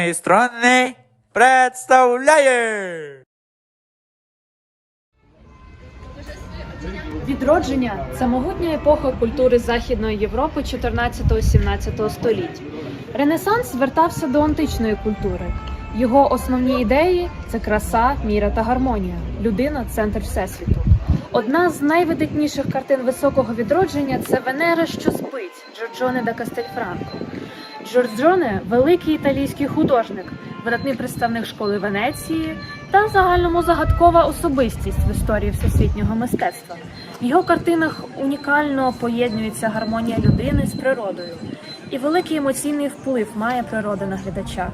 другой стороны представляет! Відродження це могутня епоха культури Західної Європи 14-17 століть. Ренесанс звертався до античної культури. Його основні ідеї це краса, міра та гармонія. Людина центр всесвіту. Одна з найвидатніших картин високого відродження це Венера, що спить Джорджоне да Кастельфранко. Джорджоне великий італійський художник, видатний представник школи Венеції та загальному загадкова особистість в історії всесвітнього мистецтва. В його картинах унікально поєднується гармонія людини з природою, і великий емоційний вплив має природа на глядача.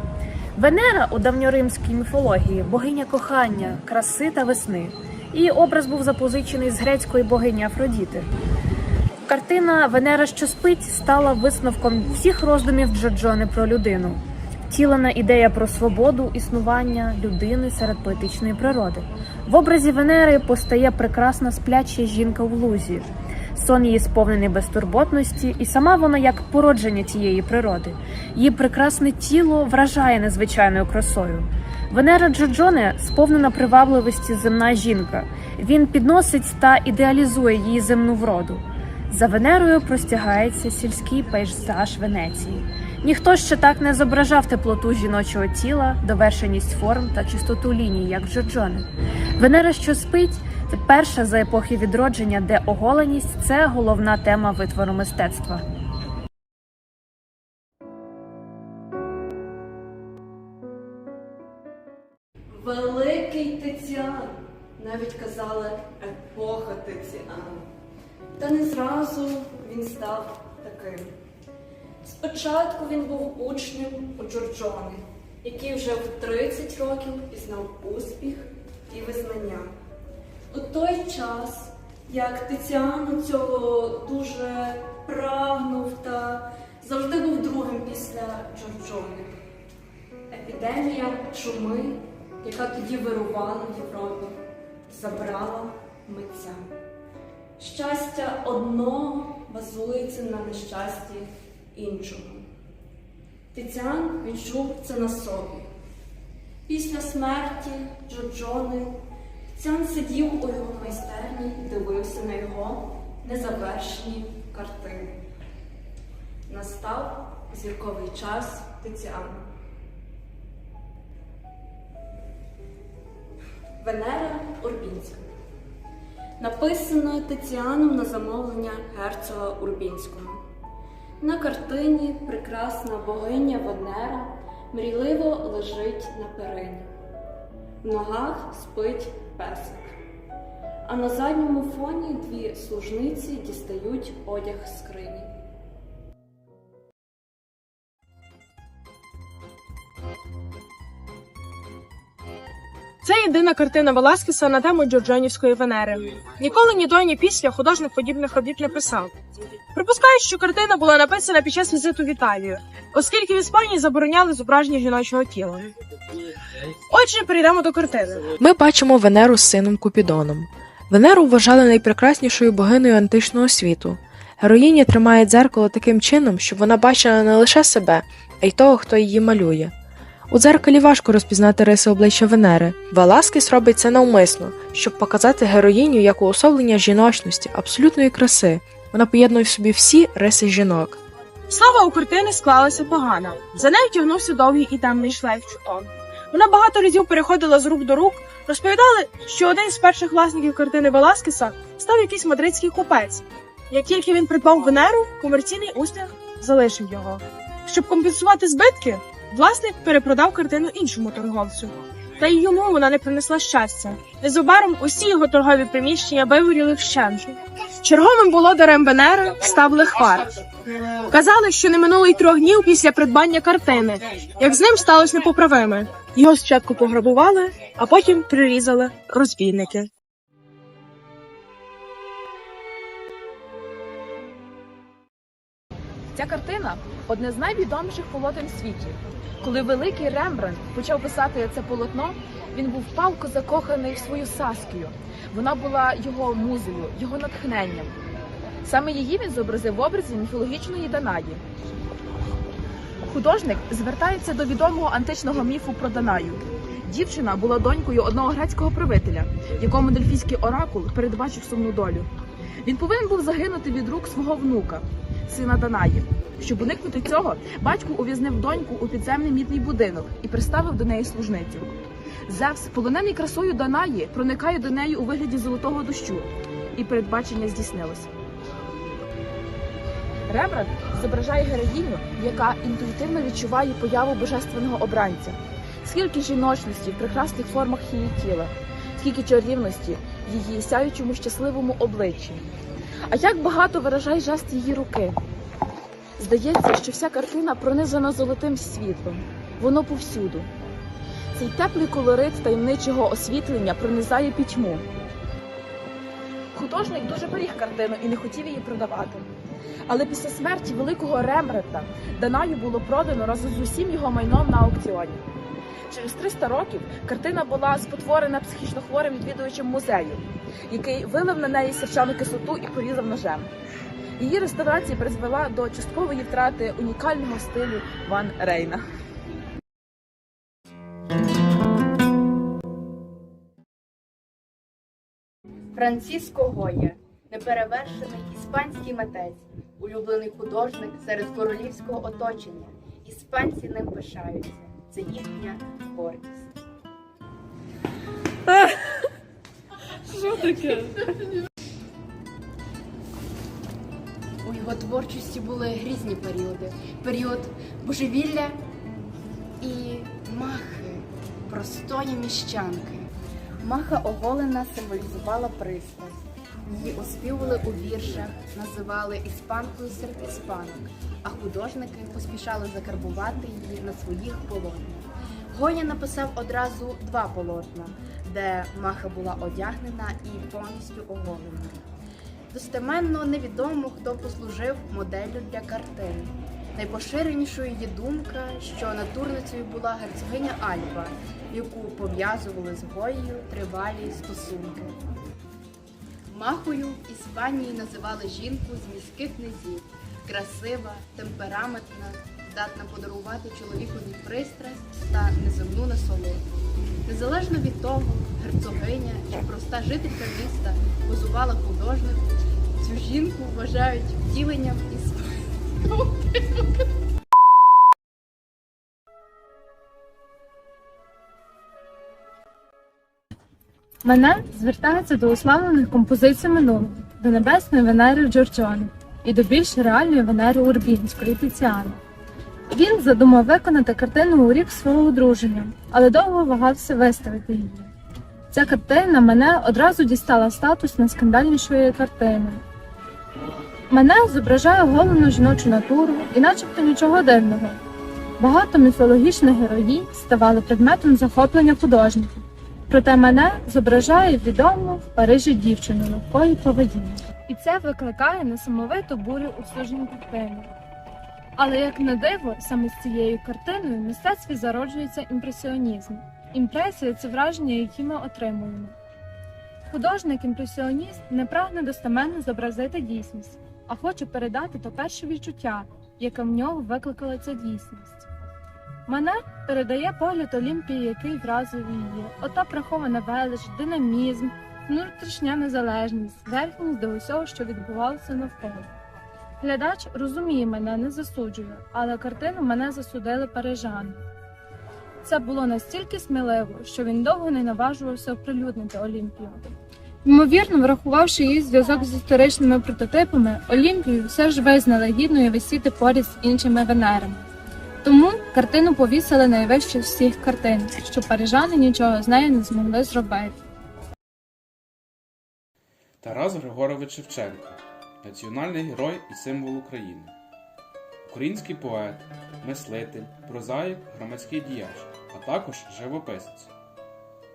Венера у давньоримській міфології богиня кохання, краси та весни. Її образ був запозичений з грецької богині Афродіти. Картина Венера, що спить, стала висновком всіх роздумів Джорджони про людину. Втілена ідея про свободу існування людини серед поетичної природи. В образі Венери постає прекрасна спляча жінка в лузі. Сон її сповнений безтурботності, і сама вона як породження тієї природи. Її прекрасне тіло вражає незвичайною красою. Венера Джорджоне сповнена привабливості земна жінка. Він підносить та ідеалізує її земну вроду. За Венерою простягається сільський пейзаж Венеції. Ніхто ще так не зображав теплоту жіночого тіла, довершеність форм та чистоту ліній, як Джорджоне. Венера, що спить, це перша за епохи відродження, де оголеність це головна тема витвору мистецтва. Великий Тиціан, навіть казали епоха Тиціан. Та не зразу він став таким. Спочатку він був учнем у Джорджони, який вже в 30 років пізнав успіх і визнання. У той час, як Тиціан цього дуже прагнув та завжди був другим після Джорджони. Епідемія чуми, яка тоді вирувала в Європі, забрала митця. Щастя одного базується на нещасті іншого. Тиціан відчув це на собі. Після смерті Джорджони Тиціан сидів у його майстерні і дивився на його незавершені картини. Настав зірковий час Тиціану. Венера Урбінська. Написано Тиціаном на замовлення герцога Урбінського. На картині прекрасна богиня Венера мрійливо лежить на перині. В ногах спить песик. А на задньому фоні дві служниці дістають одяг з. Це єдина картина Веласкеса на тему Джорджонівської Венери. Ніколи ні до, ні після художник подібних робіт не писав. Припускаю, що картина була написана під час візиту в Італію, оскільки в Іспанії забороняли зображення жіночого тіла. Отже, перейдемо до картини. Ми бачимо Венеру з сином Купідоном. Венеру вважали найпрекраснішою богинею античного світу. Героїня тримає дзеркало таким чином, щоб вона бачила не лише себе, а й того, хто її малює. У дзеркалі важко розпізнати риси обличчя Венери. Веласкес робить це навмисно, щоб показати героїню як уособлення жіночності, абсолютної краси. Вона поєднує в собі всі риси жінок. Слава у картини склалася погано. За нею тягнувся довгий і темний шлейф чуток. Вона багато разів переходила з рук до рук. Розповідали, що один з перших власників картини Веласкеса став якийсь мадридський купець. Як тільки він придбав Венеру, комерційний успіх залишив його. Щоб компенсувати збитки, власник перепродав картину іншому торговцю. Та й йому вона не принесла щастя. Незабаром усі його торгові приміщення вигоріли вщент. Черговим володарем Венери став лихвар. Казали, що не минуло й трьох днів після придбання картини, як з ним сталося непоправиме. Його спочатку пограбували, а потім прирізали розбійники. Ця картина одне з найвідоміших полотен світі. Коли великий Рембрандт почав писати це полотно, він був палко закоханий в свою Саскію. Вона була його музею, його натхненням. Саме її він зобразив в образі міфологічної Данаї. Художник звертається до відомого античного міфу про Данаю. Дівчина була донькою одного грецького правителя, якому дельфійський оракул передбачив сумну долю. Він повинен був загинути від рук свого внука, сина Данаї. Щоб уникнути цього, батько ув'язнив доньку у підземний мідний будинок і приставив до неї служницю. Зевс, полонений красою Данаї, проникає до неї у вигляді золотого дощу, і передбачення здійснилося. Рембрандт зображає героїню, яка інтуїтивно відчуває появу божественного обранця. Скільки жіночності в прекрасних формах її тіла, скільки чарівності в її сяючому щасливому обличчі. А як багато виражає жест її руки. Здається, що вся картина пронизана золотим світлом. Воно повсюду. Цей теплий колорит таємничого освітлення пронизає пітьму. Художник дуже беріг картину і не хотів її продавати. Але після смерті великого Рембрандта Данаю було продано разом з усім його майном на аукціоні. Через 300 років картина була спотворена психічно хворим відвідувачем музею, який вилив на неї сірчану кислоту і порізав ножем. Її реставрація призвела до часткової втрати унікального стилю Ван Рейна. Франциско Гоя неперевершений іспанський митець, улюблений художник серед королівського оточення. Іспанці ним пишаються. Це їхня гордість. У його творчості були грізні періоди. Період божевілля і махи, простої міщанки. Маха оголена символізувала пристрасть. Її оспівували у віршах, називали іспанкою серед іспанок, а художники поспішали закарбувати її на своїх полотнах. Гоя написав одразу два полотна, де маха була одягнена і повністю оголена. Достеменно невідомо, хто послужив моделлю для картини. Найпоширенішою є думка, що натурницею була герцогиня Альба, яку пов'язували з Гоєю тривалі стосунки. Махою в Іспанії називали жінку з міських низів, красива, темпераментна, здатна подарувати чоловікові пристрасть та неземну насолоду. Незалежно від того, герцогиня чи проста жителька міста позувала художнику, цю жінку вважають втіленням іспанського. Мене звертається до уславлених композицій минулого, до небесної Венери Джорджони і до більш реальної Венери Урбінської Тіціани. Він задумав виконати картину у рік свого одруження, але довго вагався виставити її. Ця картина мене одразу дістала статус найскандальнішої картини. Мене зображає голену жіночу натуру і начебто нічого дивного. Багато міфологічних героїнь ставали предметом захоплення художників. Проте мене зображає відому в Парижі дівчину легкої поведінки. І це викликає несамовиту бурю у сужній картині. Але як на диво, саме з цією картиною в мистецтві зароджується імпресіонізм. Імпресія це враження, які ми отримуємо. Художник-імпресіоніст не прагне достеменно зобразити дійсність, а хоче передати то перше відчуття, яке в нього викликала ця дійсність. Мене передає погляд Олімпії, який вразив її. Ота прихована велич, динамізм, внутрішня незалежність, верхність до усього, що відбувалося навколо. Глядач розуміє мене, не засуджує, але картину мене засудили парижани. Це було настільки сміливо, що він довго не наважувався оприлюднити Олімпію. Ймовірно, врахувавши її зв'язок з історичними прототипами, Олімпію все ж визнали гідною висіти поряд з іншими венерами. Тому картину повісили найвище всіх картин, що парижани нічого з нею не змогли зробити. Тарас Григорович Шевченко національний герой і символ України. Український поет, мислитель, прозаїк, громадський діяч, а також живописець.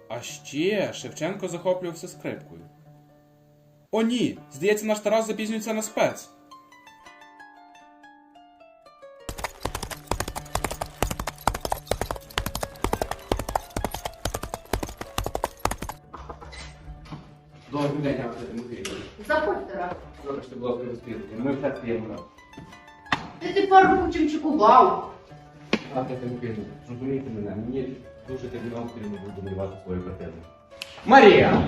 А ще Шевченко захоплювався скрипкою. О, ні! Здається, наш Тарас запізнюється на спец. Добрий день, я вже Тимофій. Заходь, Тарас. Вибачте, будь ласка, спілки. Ми вже стаємо. Ти ти пару чим чекував. Гафія Тимофіївна, зрозумійте мене, мені дуже терміново потрібно буде малювати свою картину. Марія!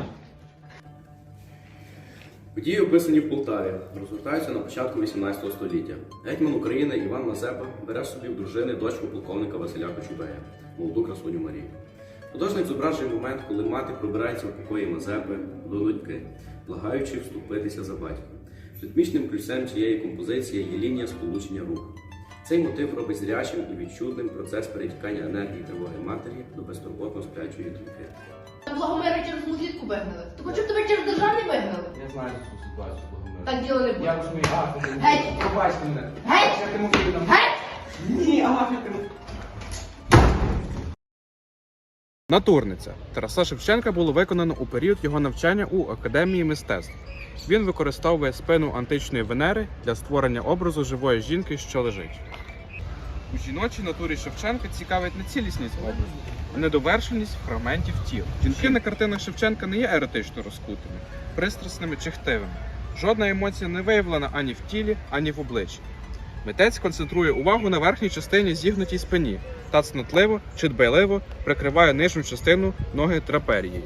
Події, описані в Полтаві, розгортаються на початку 18 століття. Гетьман України Іван Мазепа бере собі в дружини дочку полковника Василя Кочубея, молоду красуню Марію. Художник зображує момент, коли мати пробирається в покої Мазепи до доньки, благаючи вступитися за батька. Ритмічним ключем цієї композиції є лінія сполучення рук. Цей мотив робить зрячим і відчутним процес перетікання енергії тривоги матері до безтурботно сплячої доньки. Благомира через музитку вигнали. То хочу тебе через державний вигнали. Я знаю цю ситуацію, Богомир. Так діло не буде. Я розумію, Гафія Геть! Пробачте мене. Геть! Гафія Тимофіївна. Геть! Ні, Агафія Тимофіївна. Натурниця Тараса Шевченка було виконано у період його навчання у Академії мистецтв. Він використовує спину античної Венери для створення образу живої жінки, що лежить. У жіночій натурі Шевченка цікавить не цілісність образу, а недовершеність фрагментів тіл. Жінки на картинах Шевченка не є еротично розкутими, пристрасними чи хтивими. Жодна емоція не виявлена ані в тілі, ані в обличчі. Митець концентрує увагу на верхній частині зігнутій спині та цнотливо чи дбайливо прикриває нижню частину ноги траперією.